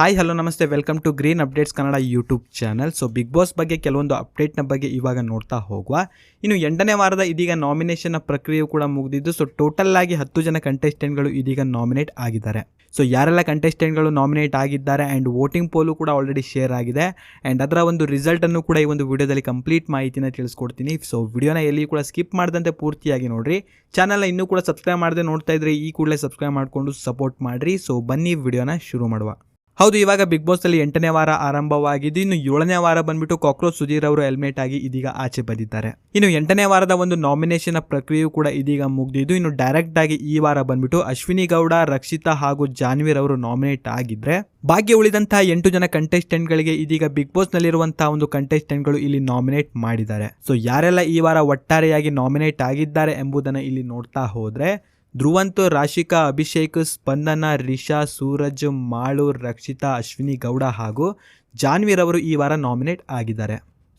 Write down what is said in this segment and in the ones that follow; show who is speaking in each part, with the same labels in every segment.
Speaker 1: Hi hello ನಮಸ್ತೆ. Welcome to green updates Kannada YouTube channel so big boss ಬಗ್ಗೆ ಕೆಲವೊಂದು ಅಪ್ಡೇಟ್ನ ಬಗ್ಗೆ ಇವಾಗ ನೋಡ್ತಾ ಹೋಗುವ. ಇನ್ನು ಎಂಟನೇ ವಾರದ ಇದೀಗ ನಾಮಿನೇಷನ್ನ ಪ್ರಕ್ರಿಯೆಯು ಕೂಡ ಮುಗಿದಿದ್ದು ಸೊ ಟೋಟಲ್ ಆಗಿ ಹತ್ತು ಜನ ಕಂಟೆಸ್ಟೆಂಟ್ಗಳು ಇದೀಗ ನಾಮಿನೇಟ್ ಆಗಿದ್ದಾರೆ. ಸೊ ಯಾರೆಲ್ಲ ಕಂಟೆಸ್ಟೆಂಟ್ಗಳು ನಾಮಿನೇಟ್ ಆಗಿದ್ದಾರೆ ಆ್ಯಂಡ್ ವೋಟಿಂಗ್ ಪೋಲು ಕೂಡ ಆಲ್ರೆಡಿ ಶೇರ್ ಆಗಿದೆ. ಆ್ಯಂಡ್ ಅದರ ಒಂದು ರಿಸಲ್ಟನ್ನು ಕೂಡ ಈ ಒಂದು ವಿಡಿಯೋದಲ್ಲಿ ಕಂಪ್ಲೀಟ್ ಮಾಹಿತಿನ ತಿಳಿಸ್ಕೊಡ್ತೀನಿ. ಸೊ ವಿಡಿಯೋನ ಎಲ್ಲಿ ಕೂಡ ಸ್ಕಿಪ್ ಮಾಡದಂತೆ ಪೂರ್ತಿಯಾಗಿ ನೋಡಿರಿ. ಚಾನಲ್ನ ಇನ್ನೂ ಕೂಡ ಸಬ್ಸ್ಕ್ರೈಬ್ ಮಾಡದೆ ನೋಡ್ತಾ ಇದ್ರೆ ಈ ಕೂಡಲೇ ಸಬ್ಸ್ಕ್ರೈಬ್ ಮಾಡಿಕೊಂಡು ಸಪೋರ್ಟ್ ಮಾಡಿರಿ. ಸೊ ಬನ್ನಿ ವಿಡಿಯೋನ ಶುರು ಮಾಡುವ. ಹೌದು, ಇವಾಗ ಬಿಗ್ ಬಾಸ್ ಅಲ್ಲಿ ಎಂಟನೇ ವಾರ ಆರಂಭವಾಗಿದ್ದು ಇನ್ನು ಏಳನೇ ವಾರ ಬಂದ್ಬಿಟ್ಟು ಕಾಕ್ರೋಚ್ ಸುಧೀರ್ ಅವರು ಹೆಲ್ಮೆಟ್ ಆಗಿ ಇದೀಗ ಆಚೆ ಬಂದಿದ್ದಾರೆ. ಇನ್ನು ಎಂಟನೇ ವಾರದ ಒಂದು ನಾಮಿನೇಷನ್ ಪ್ರಕ್ರಿಯೆಯು ಕೂಡ ಇದೀಗ ಮುಗಿದಿದ್ದು, ಇನ್ನು ಡೈರೆಕ್ಟ್ ಆಗಿ ಈ ವಾರ ಬಂದ್ಬಿಟ್ಟು ಅಶ್ವಿನಿ ಗೌಡ, ರಕ್ಷಿತಾ ಹಾಗೂ ಜಾನ್ವೀರ್ ಅವರು ನಾಮಿನೇಟ್ ಆಗಿದ್ರೆ, ಭಾಗ್ಯ ಉಳಿದಂತಹ ಎಂಟು ಜನ ಕಂಟೆಸ್ಟೆಂಟ್ ಗಳಿಗೆ ಇದೀಗ ಬಿಗ್ ಬಾಸ್ ನಲ್ಲಿರುವಂತಹ ಒಂದು ಕಂಟೆಸ್ಟೆಂಟ್ಗಳು ಇಲ್ಲಿ ನಾಮಿನೇಟ್ ಮಾಡಿದ್ದಾರೆ. ಸೊ ಯಾರೆಲ್ಲ ಈ ವಾರ ಒಟ್ಟಾರೆಯಾಗಿ ನಾಮಿನೇಟ್ ಆಗಿದ್ದಾರೆ ಎಂಬುದನ್ನು ಇಲ್ಲಿ ನೋಡ್ತಾ ಹೋದ್ರೆ ಧ್ರುವಂತು ರಾಶಿಕಾ ಅಭಿಷೇಕ್, ಸ್ಪಂದನ ರಿಷಾ, ಸೂರಜ್, ಮಾಳು, ರಕ್ಷಿತಾ, ಅಶ್ವಿನಿ ಗೌಡ ಹಾಗೂ ಜಾನ್ವೀರ್ ಅವರು ಈ ವಾರ ನಾಮಿನೇಟ್ ಆಗಿದ್ದಾರೆ.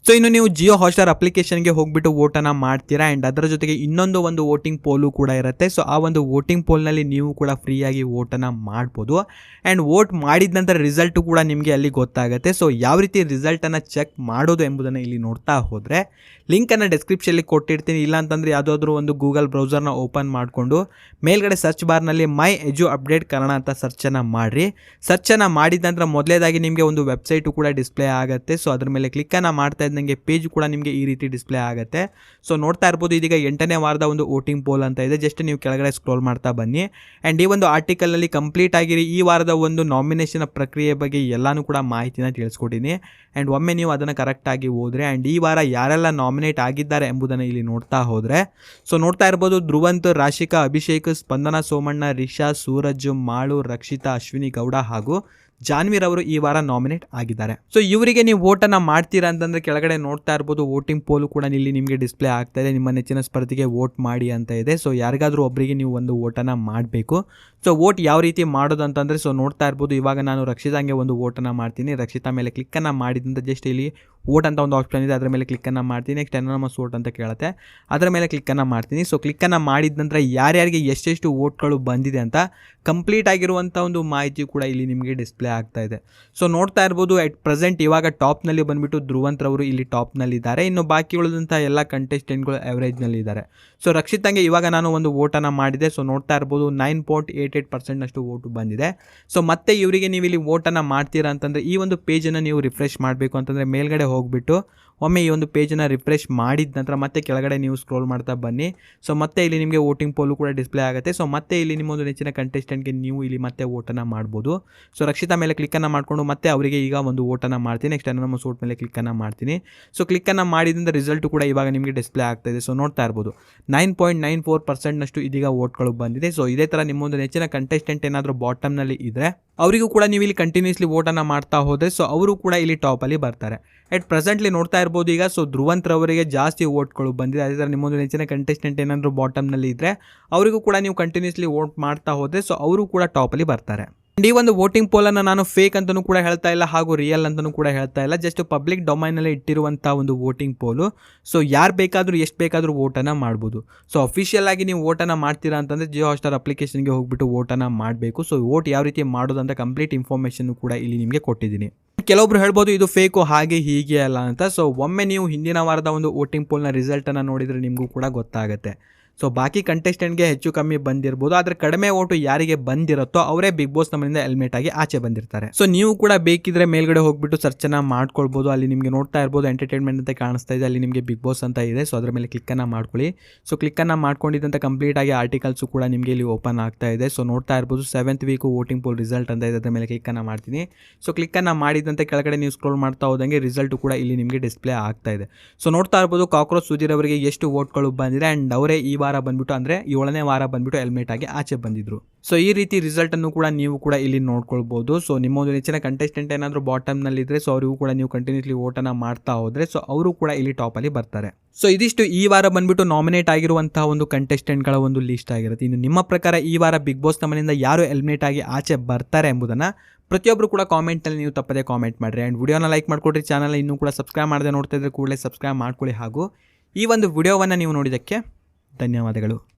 Speaker 1: ಸೊ ಇನ್ನು ನೀವು ಜಿಯೋ ಹಾಟ್ಸ್ಟಾರ್ ಅಪ್ಲಿಕೇಶನ್ಗೆ ಹೋಗ್ಬಿಟ್ಟು ವೋಟನ್ನು ಮಾಡ್ತೀರಾ? ಆ್ಯಂಡ್ ಅದರ ಜೊತೆಗೆ ಇನ್ನೊಂದು ಒಂದು ವೋಟಿಂಗ್ ಪೋಲು ಕೂಡ ಇರುತ್ತೆ. ಸೊ ಆ ಒಂದು ವೋಟಿಂಗ್ ಪೋಲ್ನಲ್ಲಿ ನೀವು ಕೂಡ ಫ್ರೀಯಾಗಿ ವೋಟನ್ನು ಮಾಡ್ಬೋದು. ಆ್ಯಂಡ್ ವೋಟ್ ಮಾಡಿದ ನಂತರ ರಿಸಲ್ಟು ಕೂಡ ನಿಮಗೆ ಅಲ್ಲಿ ಗೊತ್ತಾಗುತ್ತೆ. ಸೊ ಯಾವ ರೀತಿ ರಿಸಲ್ಟನ್ನು ಚೆಕ್ ಮಾಡೋದು ಎಂಬುದನ್ನು ಇಲ್ಲಿ ನೋಡ್ತಾ ಹೋದರೆ, ಲಿಂಕನ್ನು ಡಿಸ್ಕ್ರಿಪ್ಷನಲ್ಲಿ ಕೊಟ್ಟಿರ್ತೀನಿ. ಇಲ್ಲ ಅಂತಂದರೆ ಯಾವುದಾದ್ರೂ ಒಂದು ಗೂಗಲ್ ಬ್ರೌಸರ್ನ ಓಪನ್ ಮಾಡಿಕೊಂಡು ಮೇಲ್ಗಡೆ ಸರ್ಚ್ ಬಾರ್ನಲ್ಲಿ ಮೈ ಎಜು ಅಪ್ಡೇಟ್ ಕನ್ನಡ ಅಂತ ಸರ್ಚನ್ನು ಮಾಡಿರಿ. ಸರ್ಚನ್ನು ಮಾಡಿದ ನಂತರ ಮೊದಲೇದಾಗಿ ನಿಮಗೆ ಒಂದು ವೆಬ್ಸೈಟು ಕೂಡ ಡಿಸ್ಪ್ಲೇ ಆಗುತ್ತೆ. ಸೊ ಅದ್ರ ಮೇಲೆ ಕ್ಲಿಕ್ಕನ್ನು ಮಾಡ್ತಾ ಇದ್ದಂಗೆ ಪೇಜ್ ಕೂಡ ನಿಮಗೆ ಈ ರೀತಿ ಡಿಸ್ಪ್ಲೇ ಆಗುತ್ತೆ. ಸೊ ನೋಡ್ತಾ ಇರ್ಬೋದು, ಇದೀಗ ಎಂಟನೇ ವಾರದ ಒಂದು ವೋಟಿಂಗ್ ಪೋಲ್ ಅಂತ ಇದೆ. ಜಸ್ಟ್ ನೀವು ಕೆಳಗಡೆ ಸ್ಕ್ರೋಲ್ ಮಾಡ್ತಾ ಬನ್ನಿ. ಆ್ಯಂಡ್ ಈ ಒಂದು ಆರ್ಟಿಕಲ್ನಲ್ಲಿ ಕಂಪ್ಲೀಟ್ ಆಗಿರಿ. ಈ ವಾರದ ಒಂದು ನಾಮಿನೇಷನ್ ಪ್ರಕ್ರಿಯೆ ಬಗ್ಗೆ ಎಲ್ಲನೂ ಕೂಡ ಮಾಹಿತಿನ ತಿಳಿಸ್ಕೊಟ್ಟಿನಿ. ಆ್ಯಂಡ್ ಒಮ್ಮೆ ನೀವು ಅದನ್ನು ಕರೆಕ್ಟಾಗಿ ಹೋದರೆ ಆ್ಯಂಡ್ ಈ ವಾರ ಯಾರೆಲ್ಲ ನಾಮಿನೇಟ್ ಆಗಿದ್ದಾರೆ ಎಂಬುದನ್ನು ಇಲ್ಲಿ ನೋಡ್ತಾ ಹೋದರೆ. ಸೊ ನೋಡ್ತಾ ಇರ್ಬೋದು, ಧ್ರುವಂತ್, ರಾಶಿಕಾ, ಅಭಿಷೇಕ್, ಸ್ಪಂದನ ಸೋಮಣ್ಣ, ರಿಷಾ, ಸೂರಜ್, ಮಾಳು, ರಕ್ಷಿತಾ, ಅಶ್ವಿನಿ ಗೌಡ ಹಾಗೂ ಜಾನ್ವೀರ್ ಅವರು ಈ ವಾರ ನಾಮಿನೇಟ್ ಆಗಿದ್ದಾರೆ. ಸೊ ಇವರಿಗೆ ನೀವು ವೋಟನ್ನು ಮಾಡ್ತೀರಾ ಅಂತಂದ್ರೆ ಕೆಳಗಡೆ ನೋಡ್ತಾ ಇರ್ಬೋದು, ವೋಟಿಂಗ್ ಪೋಲು ಕೂಡ ಇಲ್ಲಿ ನಿಮಗೆ ಡಿಸ್ಪ್ಲೇ ಆಗ್ತಾ ಇದೆ, ನಿಮ್ಮ ನೆಚ್ಚಿನ ಸ್ಪರ್ಧೆಗೆ ವೋಟ್ ಮಾಡಿ ಅಂತ ಇದೆ. ಸೊ ಯಾರಿಗಾದ್ರೂ ಒಬ್ಬರಿಗೆ ನೀವು ಒಂದು ವೋಟನ್ನು ಮಾಡಬೇಕು. ಸೊ ವೋಟ್ ಯಾವ ರೀತಿ ಮಾಡೋದು ಅಂತಂದರೆ ಸೊ ನೋಡ್ತಾ ಇರ್ಬೋದು. ಇವಾಗ ನಾನು ರಕ್ಷಿತಾಂಗೆ ಒಂದು ವೋಟನ್ನು ಮಾಡ್ತೀನಿ. ರಕ್ಷಿತಾ ಮೇಲೆ ಕ್ಲಿಕ್ಕನ್ನು ಮಾಡಿದಂತ ಜಸ್ಟ್ ಇಲ್ಲಿ ವೋಟ್ ಅಂತ ಒಂದು ಆಪ್ಷನ್ ಇದೆ, ಅದರ ಮೇಲೆ ಕ್ಲಿಕ್ಕನ್ನು ಮಾಡ್ತೀನಿ. ನೆಕ್ಸ್ಟ್ ಎನಾನಮಸ್ ಓಟ್ ಅಂತ ಕೇಳುತ್ತೆ. ಅದರ ಮೇಲೆ ಕ್ಲಿಕ್ಕನ್ನು ಮಾಡ್ತೀನಿ. ಸೊ ಕ್ಲಿಕ್ಕನ್ನು ಮಾಡಿದ ನಂತರ ಯಾರ್ಯಾರಿಗೆ ಎಷ್ಟೆಷ್ಟು ಓಟ್ಗಳು ಬಂದಿದೆ ಅಂತ ಕಂಪ್ಲೀಟ್ ಆಗಿರುವಂಥ ಒಂದು ಮಾಹಿತಿ ಕೂಡ ಇಲ್ಲಿ ನಿಮಗೆ ಡಿಸ್ಪ್ಲೇ ಆಗ್ತಾ ಇದೆ. ಸೊ ನೋಡ್ತಾ ಇರ್ಬೋದು ಎಟ್ ಪ್ರೆಸೆಂಟ್ ಇವಾಗ ಟಾಪ್ನಲ್ಲಿ ಬಂದುಬಿಟ್ಟು ಧ್ರುವಂತ್ರವರು ಇಲ್ಲಿ ಟಾಪ್ನಲ್ಲಿದ್ದಾರೆ ಇನ್ನು ಬಾಕಿ ಉಳಿದಂಥ ಎಲ್ಲ ಕಂಟೆಸ್ಟೆಂಟ್ಗಳು ಆ್ಯಾವ್ರೇಜ್ನಲ್ಲಿ ಇದ್ದಾರೆ ಸೊ ರಕ್ಷಿತಂಗೆ ಇವಾಗ ನಾನು ಒಂದು ಓಟನ್ನು ಮಾಡಿದೆ. ಸೊ ನೋಡ್ತಾ ಇರ್ಬೋದು ನೈನ್ ಪಾಯಿಂಟ್ ಏಯ್ಟ್ ಏಯ್ಟ್ ಪರ್ಸೆಂಟ್ನಷ್ಟು ಓಟು ಬಂದಿದೆ. ಸೊ ಮತ್ತೆ ಇವರಿಗೆ ನೀವು ಇಲ್ಲಿ ಓಟನ್ನು ಮಾಡ್ತೀರಾ ಅಂತಂದರೆ ಈ ಒಂದು ಪೇಜನ್ನು ನೀವು ರಿಫ್ರೆಶ್ ಮಾಡಬೇಕು ಅಂತಂದರೆ ಮೇಲ್ಗಡೆ ಹೋಗಿಬಿಟ್ಟು ಒಮ್ಮೆ ಈ ಒಂದು ಪೇಜನ್ನು ರಿಫ್ರೆಶ್ ಮಾಡಿದ ನಂತರ ಮತ್ತೆ ಕೆಳಗಡೆ ನೀವು ಸ್ಕ್ರೋಲ್ ಮಾಡ್ತಾ ಬನ್ನಿ. ಸೊ ಮತ್ತೆ ಇಲ್ಲಿ ನಿಮಗೆ ವೋಟಿಂಗ್ ಪೋಲು ಕೂಡ ಡಿಸ್ಪ್ಲೇ ಆಗುತ್ತೆ. ಸೊ ಮತ್ತೆ ಇಲ್ಲಿ ನಿಮ್ಮೊಂದು ನೆಚ್ಚಿನ ಕಂಟೆಸ್ಟೆಂಟ್ಗೆ ನೀವು ಇಲ್ಲಿ ಮತ್ತೆ ಓಟನ್ನು ಮಾಡ್ಬೋದು. ಸೊ ರಕ್ಷಿತಾ ಮೇಲೆ ಕ್ಲಿಕ್ಕನ್ನು ಮಾಡಿಕೊಂಡು ಮತ್ತೆ ಅವರಿಗೆ ಈಗ ಒಂದು ಓಟನ್ನು ಮಾಡ್ತೀನಿ. ನೆಕ್ಸ್ಟ್ ನಮ್ಮ ಸೋಟ್ ಮೇಲೆ ಕ್ಲಿಕ್ಕನ್ನು ಮಾಡ್ತೀನಿ. ಸೊ ಕ್ಲಿಕ್ಕನ್ನು ಮಾಡಿದ್ರಿಂದ ರಿಸಲ್ಟ್ ಕೂಡ ಇವಾಗ ನಿಮಗೆ ಡಿಸ್ಪ್ಲೇ ಆಗ್ತಾ ಇದೆ. ಸೊ ನೋಡ್ತಾ ಇರ್ಬೋದು. ನೈನ್ ಪಾಯಿಂಟ್ ನೈನ್ ಫೋರ್ ಪರ್ಸೆಂಟ್ನಷ್ಟು ಇದೀಗ ಓಟ್ಗಳು ಬಂದಿದೆ. ಸೊ ಇದೇ ಥರ ನಿಮ್ಮೊಂದು ನೆಚ್ಚಿನ ಕಂಟೆಸ್ಟೆಂಟ್ ಏನಾದರೂ ಬಾಟಮ್ನಲ್ಲಿ ಇದ್ದರೆ ಅವರಿಗೂ ಕೂಡ ನೀವು ಇಲ್ಲಿ ಕಂಟಿನ್ಯೂಸ್ಲಿ ಓಟನ್ನು ಮಾಡ್ತಾ ಹೋದರೆ ಸೊ ಅವರು ಕೂಡ ಇಲ್ಲಿ ಟಾಪಲ್ಲಿ ಬರ್ತಾರೆ. ಎಟ್ ಪ್ರೆಸೆಂಟ್ಲಿ ನೋಡ್ತಾ ಇರ್ಬೋದು ಈಗ. ಸೊ ಧ್ರುವಂತ್ರವರಿಗೆ ಜಾಸ್ತಿ ಓಟ್ಗಳು ಬಂದಿದೆ. ಅದೇ ಥರ ನಿಮ್ಮೊಂದು ನೆಚ್ಚಿನ ಕಂಟೆಸ್ಟೆಂಟ್ ಏನಾದರೂ ಬಾಟಮ್ನಲ್ಲಿ ಇದ್ದರೆ ಅವರಿಗೂ ಕೂಡ ನೀವು ಕಂಟಿನ್ಯೂಸ್ಲಿ ವೋಟ್ ಮಾಡ್ತಾ ಹೋದರೆ ಸೊ ಅವರು ಕೂಡ ಟಾಪಲ್ಲಿ ಬರ್ತಾರೆ. ಈ ಒಂದು ವೋಟಿಂಗ್ ಪೋಲನ್ನು ನಾನು ಫೇಕ್ ಅಂತಲೂ ಕೂಡ ಹೇಳ್ತಾ ಇಲ್ಲ, ಹಾಗೂ ರಿಯಲ್ ಅಂತಲೂ ಕೂಡ ಹೇಳ್ತಾ ಇಲ್ಲ. ಜಸ್ಟ್ ಪಬ್ಲಿಕ್ ಡೊಮೈನಲ್ಲಿ ಇಟ್ಟಿರುವಂಥ ಒಂದು ವೋಟಿಂಗ್ ಪೋಲು ಸೊ ಯಾರು ಬೇಕಾದರೂ, ಎಷ್ಟು ಬೇಕಾದರೂ ವೋಟನ್ನು ಮಾಡ್ಬೋದು. ಸೊ ಅಫಿಷಿಯಲ್ ಆಗಿ ನೀವು ವೋಟನ್ನು ಮಾಡ್ತೀರಾ ಅಂತಂದರೆ ಜಿಯೋ ಹಾಸ್ಟಾರ್ ಅಪ್ಲಿಕೇಶನ್ಗೆ ಹೋಗ್ಬಿಟ್ಟು ವೋಟನ್ನು ಮಾಡಬೇಕು. ಸೊ ವೋಟ್ ಯಾವ ರೀತಿ ಮಾಡೋದು ಅಂತ ಕಂಪ್ಲೀಟ್ ಇನ್ಫಾರ್ಮೇಷನ್ ಕೂಡ ಇಲ್ಲಿ ನಿಮಗೆ ಕೊಟ್ಟಿದ್ದೀನಿ. ಕೆಲವೊಬ್ರು ಹೇಳ್ಬೋದು ಇದು ಫೇಕು ಹಾಗೆ ಹೀಗೆ ಅಲ್ಲ ಅಂತ. ಸೊ ಒಮ್ಮೆ ನೀವು ಹಿಂದಿನ ವಾರದ ಒಂದು ವೋಟಿಂಗ್ ಪೋಲ್ನ ರಿಸಲ್ಟನ್ನು ನೋಡಿದರೆ ನಿಮಗೂ ಕೂಡ ಗೊತ್ತಾಗುತ್ತೆ. ಸೊ ಬಾಕಿ ಕಂಟೆಸ್ಟೆಂಟ್ಗೆ ಹೆಚ್ಚು ಕಮ್ಮಿ ಬಂದಿರ್ಬೋದು, ಆದರೆ ಕಡಿಮೆ ಓಟು ಯಾರಿಗೆ ಬಂದಿರುತ್ತೋ ಅವರೇ ಬಿಗ್ ಬಾಸ್ ನಮ್ಮಿಂದ ಹೆಲ್ಮೆಟ್ ಆಗಿ ಆಚೆ ಬಂದಿರ್ತಾರೆ. ಸೊ ನೀವು ಕೂಡ ಬೇಕಿದ್ರೆ ಮೇಲ್ಗಡೆ ಹೋಗ್ಬಿಟ್ಟು ಸರ್ಚನ್ನ ಮಾಡ್ಕೊಳ್ಬೋದು. ಅಲ್ಲಿ ನಿಮಗೆ ನೋಡ್ತಾ ಇರ್ಬೋದು ಎಂಟರ್ಟೈನ್ಮೆಂಟ್ ಅಂತ ಕಾಣಿಸ್ತಾ ಇದೆ. ಅಲ್ಲಿ ನಿಮಗೆ ಬಿಗ್ ಬಾಸ್ ಅಂತ ಇದೆ. ಸೊ ಅದರ ಮೇಲೆ ಕ್ಲಿಕ್ಕನ್ನು ಮಾಡ್ಕೊಳ್ಳಿ. ಸೊ ಕ್ಲಿಕ್ಕನ್ನು ಮಾಡ್ಕೊಂಡಿದ್ದಂಥ ಕಂಪ್ಲೀಟ್ ಆಗಿ ಆರ್ಟಿಕಲ್ಸು ಕೂಡ ನಿಮಗೆ ಇಲ್ಲಿ ಓಪನ್ ಆಗ್ತಾ ಇದೆ. ಸೊ ನೋಡ್ತಾ ಇರ್ಬೋದು seventh week voting poll result ಅಂತ ಇದೆ. ಅದರ ಮೇಲೆ ಕ್ಲಿಕ್ಕನ್ನು ಮಾಡ್ತೀನಿ. ಸೊ ಕ್ಲಿಕ್ಕನ್ನು ಮಾಡಿದಂತೆ ಕೆಳಗಡೆ ನೀವು ಸ್ಕ್ರೋಲ್ ಮಾಡ್ತಾ ಹೋದಂಗೆ ರಿಸಲ್ಟ್ ಕೂಡ ಇಲ್ಲಿ ನಿಮಗೆ ಡಿಸ್ಪ್ಲೇ ಆಗ್ತಾ ಇದೆ. ಸೊ ನೋಡ್ತಾ ಇರ್ಬೋದು, ಕಾಕ್ರೋಚ್ ಸುಧೀರ್ ಅವರಿಗೆ ಎಷ್ಟು ವೋಟ್ಗಳು ಬಂದಿದೆ. ಆ್ಯಂಡ್ ಅವರೇ ಈ ವಾರ ಬಂದ್ಬಿಟ್ಟು ಅಂದರೆ ಏಳನೇ ವಾರ ಬಂದ್ಬಿಟ್ಟು ಹೆಲ್ಮೆಟ್ ಆಗಿ ಆಚೆ ಬಂದಿದ್ರು. ಸೊ ಈ ರೀತಿ ರಿಸಲ್ಟ್ ಅನ್ನು ಕೂಡ ನೀವು ಕೂಡ ಇಲ್ಲಿ ನೋಡ್ಕೊಳ್ಬೋದು. ಸೊ ನಿಮ್ಮ ಒಂದು ನೆಚ್ಚಿನ ಕಂಟೆಸ್ಟೆಂಟ್ ಏನಾದರೂ ಬಾಟಮ್ನಲ್ಲಿದ್ದರೆ ಸೊ ಅವರಿಗೂ ಕೂಡ ನೀವು ಕಂಟಿನ್ಯೂಸ್ಲಿ ಓಟನ್ನು ಮಾಡ್ತಾ ಹೋದ್ರೆ ಸೊ ಅವರು ಕೂಡ ಇಲ್ಲಿ ಟಾಪಲ್ಲಿ ಬರ್ತಾರೆ. ಸೊ ಇದಿಷ್ಟು ಈ ವಾರ ಬಂದ್ಬಿಟ್ಟು ನಾಮಿನೇಟ್ ಆಗಿರುವಂತಹ ಒಂದು ಕಂಟೆಸ್ಟೆಂಟ್ಗಳ ಒಂದು ಲಿಸ್ಟ್ ಆಗಿರುತ್ತೆ. ಇನ್ನು ನಿಮ್ಮ ಪ್ರಕಾರ ಈ ವಾರ ಬಿಗ್ ಬಾಸ್ ಮನೆಯಿಂದ ಯಾರು ಹೆಲ್ಮೆಟ್ ಆಗಿ ಆಚೆ ಬರ್ತಾರೆ ಎಂಬುದನ್ನು ಪ್ರತಿಯೊಬ್ಬರು ಕೂಡ ಕಾಮೆಂಟ್ನಲ್ಲಿ ನೀವು ತಪ್ಪದೆ ಕಾಮೆಂಟ್ ಮಾಡಿರಿ. ಆ್ಯಂಡ್ ವಿಡಿಯೋನ ಲೈಕ್ ಮಾಡ್ಕೊಡ್ರಿ ಚಾನಲ್ ಇನ್ನೂ ಕೂಡ ಸಬ್ಸ್ಕ್ರೈಬ್ ಮಾಡದೆ ನೋಡ್ತಾ ಇದ್ರೆ ಕೂಡಲೇ ಸಬ್ಸ್ಕ್ರೈಬ್ ಮಾಡ್ಕೊಳ್ಳಿ. ಹಾಗೂ ಈ ಒಂದು ವಿಡಿಯೋವನ್ನು ನೀವು ನೋಡಿದ್ದಕ್ಕೆ ಧನ್ಯವಾದಗಳು.